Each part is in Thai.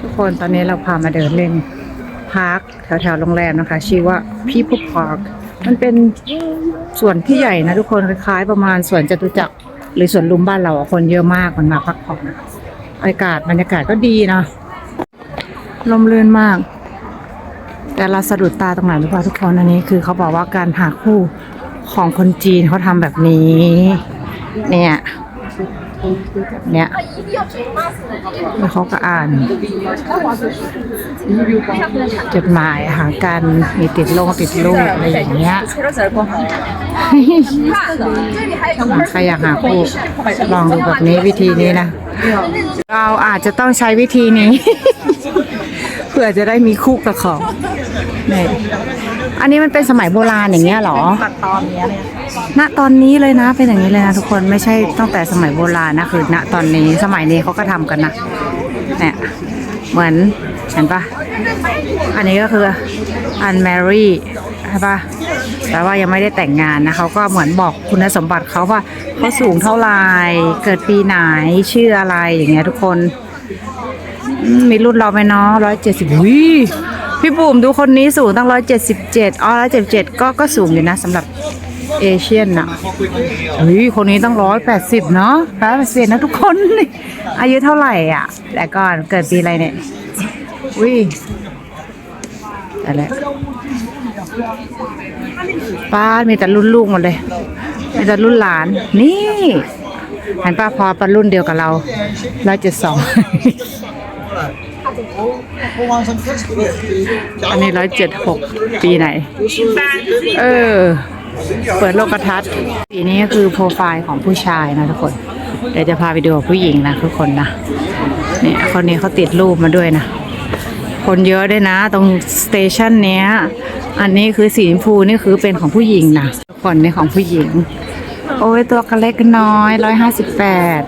ทุกคนตอนนี้เราพามาเดินเล่นพาร์คแถวๆโรงแรมนะคะ ชื่อว่าพี่พุพาร์คมันเป็นสวนที่ใหญ่นะทุกคนคล้ายๆประมาณสวนจตุจักรหรือสวนลุมบ้านเราคนเยอะมากมันมาพักผ่อนอากาศบรรยากาศก็ดีนะลมลื่นมาก แต่เราสะดุดตาตรงไหนหรือเปล่าทุกคนอันนี้คือเขาบอกว่าการหาคู่ของคนจีนเขาทำแบบนี้ เนี่ย เนี่ยแล้วเขาก็อ่าน จดหมายหากันมีติดลงติดลูกอะไรอย่างเงี้ยใครอยากหาคู่ลองดูแบบนี้วิธีนี้นะ เราอาจจะต้องใช้วิธีนี้ เพื่อจะได้มีคู่กับเขาเนี่ยอันนี้มันเป็นสมัยโบราณอย่างเงี้ยหรอตัดตอนเนี้ย ณตอนนี้เลยนะเป็นอย่างนี้เลยนะทุกคนไม่ใช่ตั้งแต่สมัยโบราณนะคือ ณตอนนี้สมัยนี้เขาก็ทำกันนะเนี่ยเหมือนเห็นปะอันนี้ก็คือ unmarried ใช่ปะแต่ว่ายังไม่ได้แต่งงานนะเขาก็เหมือนบอกคุณสมบัติเขาว่าเขาสูงเท่าไหร่เกิดปีไหนชื่ออะไรอย่างเงี้ยทุกคนมมีรุ่นเราไหมเนาะร้อยเจ็ดสิบวิพี่บุ๋มดูคนนี้สูงตั้งร้อยเจ็ดสิบเจ็ดอ๋อร้อยเจ็ดเจ็ดก็ก็สูงอยู่นะสำหรับ เอเชียนน่ะเฮ้ยคนนี้ต้องร้อยแปดสิบเนาะแปดสิบนะทุกคน อายุเท่าไหร่อะ แต่ก่อนเกิดปีอะไรเนี่ย อุ้ยแต่ละป้ามีแต่รุ่นลูกหมดเลย มีแต่รุ่นหลาน นี่เห็นป้าพอปรุ่นเดียวกับเราร้อยเจ็ดสองอันนี้ร้อยเจ็ดหกปีไหน เออ เปิดโลกทัศน์สีนี้ก็คือโปรไฟล์ของผู้ชายนะทุกคน เดี๋ยวจะพาไปดูผู้หญิงนะทุกคนนะเนี่ยคนนี้เขาติดรูปมาด้วยนะ คนเยอะด้วยนะ ตรงสเตชันเนี้ย อันนี้คือสีชมพูนี่คือเป็นของผู้หญิงนะทุกคนนี่ของผู้หญิง โอ้ยตัวกระเล็กน้อยร้อยห้าสิบแปด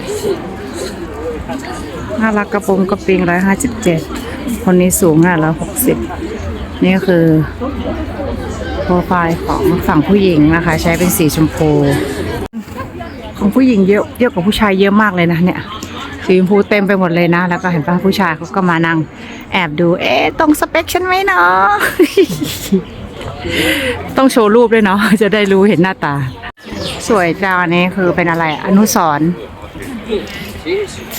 น่ารักกระโปรงกระปิงร้อยห้าสิบเจ็ดคนนี้สูงอะร้อยหกสิบนี่ก็คือ โปรไฟล์ของฝั่งผู้หญิงนะคะ ใช้เป็นสีชมพู ของผู้หญิงเยอะเยอะกว่าผู้ชายเยอะมากเลยนะเนี่ยสีชมพูเต็มไปหมดเลยนะ แล้วก็เห็นป่ะผู้ชายเขาก็มานั่งแอบดู เอ๊ะตรงสเปคฉันไหมเนาะต้องโชว์รูปด้วยเนาะจะได้รู้เห็นหน้าตา สวยจ้าอันนี้คือเป็นอะไรอนุสร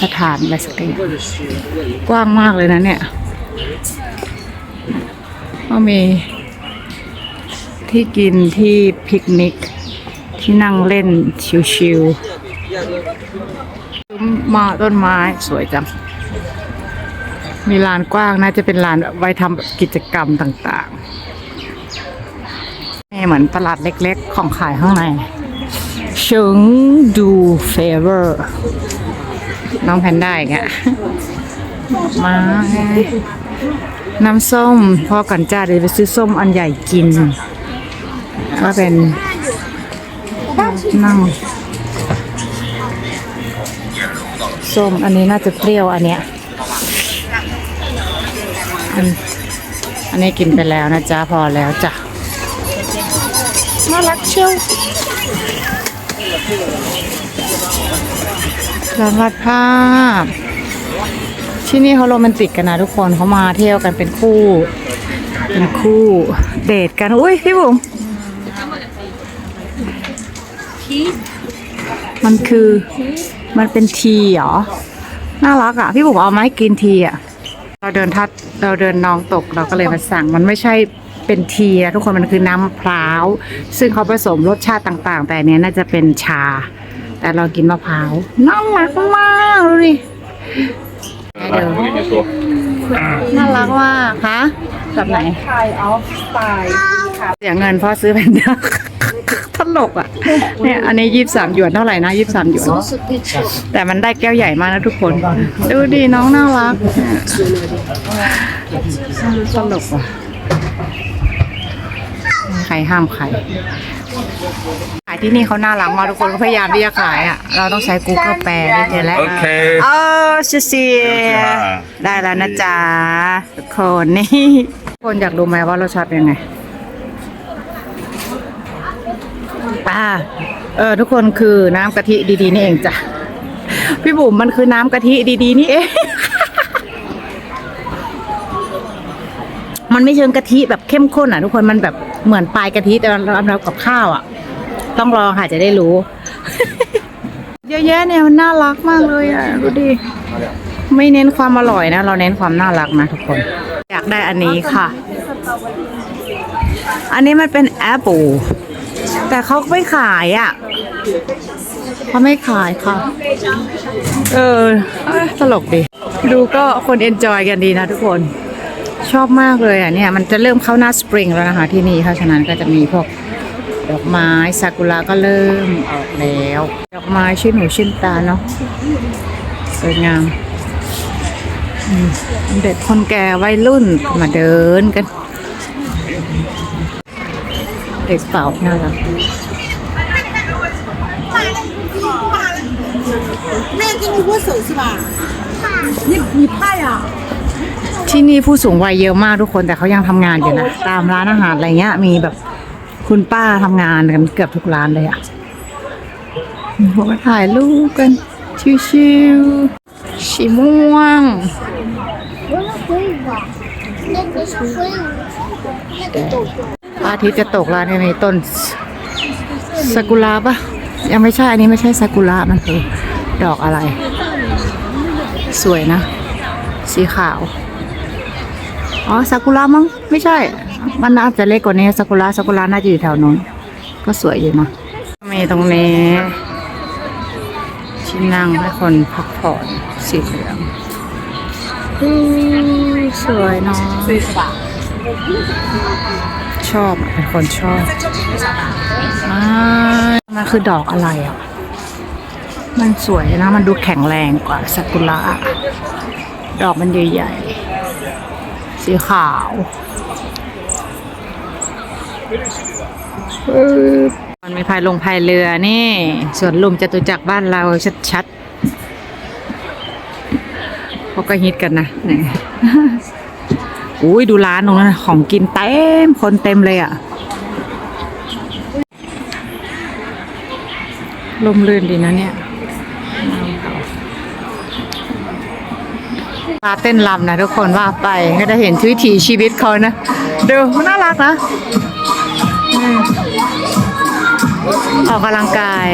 สถานอะไรสักอย่างกว้างมากเลยนะเนี่ยก็มี ที่กินที่ปิกนิก ที่นั่งเล่นชิวๆมาต้นไม้สวยจัง มีลานกว้างน่าจะเป็นลานไว้ทำกิจกรรมต่างๆนี่เหมือนตลาดเล็กๆ ของขายข้างในเชิงดูเฟเวอร์น้องแพนด้าอีกอะมาน้ำส้มพ่อกันจ้าเดี๋ยวไปซื้อส้มอันใหญ่กิน ก็เป็นนั่งส้มอันนี้น่าจะเปรี้ยวอันเนี้ยอันอันนี้กินไปแล้วนะจ๊ะพอแล้วจ้ะน่ารักเชียวร้านวาดภาพ ที่นี่เขาโรแมนติกกันนะทุกคนเขามาเที่ยวกันเป็นคู่ เป็นคู่ เดทกัน อุ้ยพี่บุ๋ม มันคือมันเป็นทีเหรอ น่ารักอะ พี่บุ๋มเอามาให้กินทีอะ เราเดินทัดเราเดินนองตกเราก็เลยมาสั่ง มันไม่ใช่เป็นทีอะทุกคนมันคือน้ำมะพร้าว ซึ่งเขาผสมรสชาติต่างๆ แต่อันเนี้ยน่าจะเป็นชา แต่เรากินมะพร้าวน่ารักมากดูดิเดี๋ยว น่ารักมากคะแบบไหน ไทยออฟสไตล์ค่ะเสียเงินเพราะซื้อแพนด้าต ลกอะเนี่ยอันนี้ยี่สามหยวนเท่าไหร่นะยี่สามหยวนแต่มันได้แก้วใหญ่มากนะทุกคน ดูดิน้องน่ารักตลกว่ะใครห้ามใครขายที่นี่เขาน่ารักมากทุกคนก็พยายามที่จะขายอะ เราต้องใช้ Google แปลนี่เจอแล้วโอเคเออชิเซียได้แล้วนะจ๊ะทุกคนนี่ทุกคนอยากรู้ไหมว่ารสชาติเป็นยังไง อ่าเออทุกคนคือน้ำกะทิดีๆนี่เองจ้ะพี่บุ๋มมันคือน้ำกะทิดีๆนี่เองมันไม่เชิงกะทิแบบเข้มข้นอะ ทุกคนมันแบบเหมือนปลายกะทิแต่เราเรากับข้าวอะ ต้องลองค่ะจะได้รู้ เยอะแยะเนี่ยมันน่ารักมากเลยอะดูดิไม่เน้นความอร่อยนะ เราเน้นความน่ารักนะทุกคน อยากได้อันนี้ค่ะ อันนี้มันเป็นแอปเปิล แต่เขาไม่ขายอะเขาไม่ขายค่ะ เออเอ้ยตลกดี ดูก็คนเอนจอยกันดีนะทุกคน ชอบมากเลยอะเนี่ย มันจะเริ่มเข้าหน้าสปริงแล้วนะคะที่นี่เพราะฉะนั้นก็จะมีพวกดอกไม้ซากุระก็เริ่มออกแล้ว ดอกไม้ชื่นหูชื่นตาเนาะสวยงามอืมเด็กคนแก่วัยรุ่นมาเดินกัน เด็กสาวน่ารักแม่กินหัวเสือใช่ป่ะนี่มีไพ่อะที่นี่ผู้สูงวัยเยอะมากทุกคนแต่เขายังทำงานอยู่นะตามร้านอาหารอะไรเงี้ย มีแบบคุณป้าทำงานกันเกือบทุกร้านเลยอะพวาก็ถ่ายรูปกันชิวๆสีม่วง อาทิตย์จะตกแล้วในต้นซากุระปะยังไม่ใช่อันนี้ไม่ใช่ซากุระมันคือดอกอะไร สวยนะ สีขาว อ๋อซากุระมั้งไม่ใช่ มันน่าจะเล็กกว่านี้ซากุระซากุระน่าจะอยู่แถวนู้น ก็สวยอยู่นะมีตรงนี้ที่นั่งให้คนพักผ่อนสีเหลืองสวยเนาะ ชอบเป็นคนชอบอ่มันคือดอกอะไรอะ มันสวยนะ มันดูแข็งแรงกว่าซากุระดอกมันใหญ่ๆ สีขาวมันมีพายลงพายเรือนี่สวนลุมจตุจักรบ้านเราชัดๆเขาก็ฮิตกันนะนี่ อุ้ยดูร้านตรงนั้นของกินเต็มคนเต็มเลยอะ่ะลมลื่นดีนะเนี่ยปลาเต้นรำนะทุกคนว่าไปก็จะเห็นวิถีชีวิตเขานะดูน่ารักนะออกกำลังกาย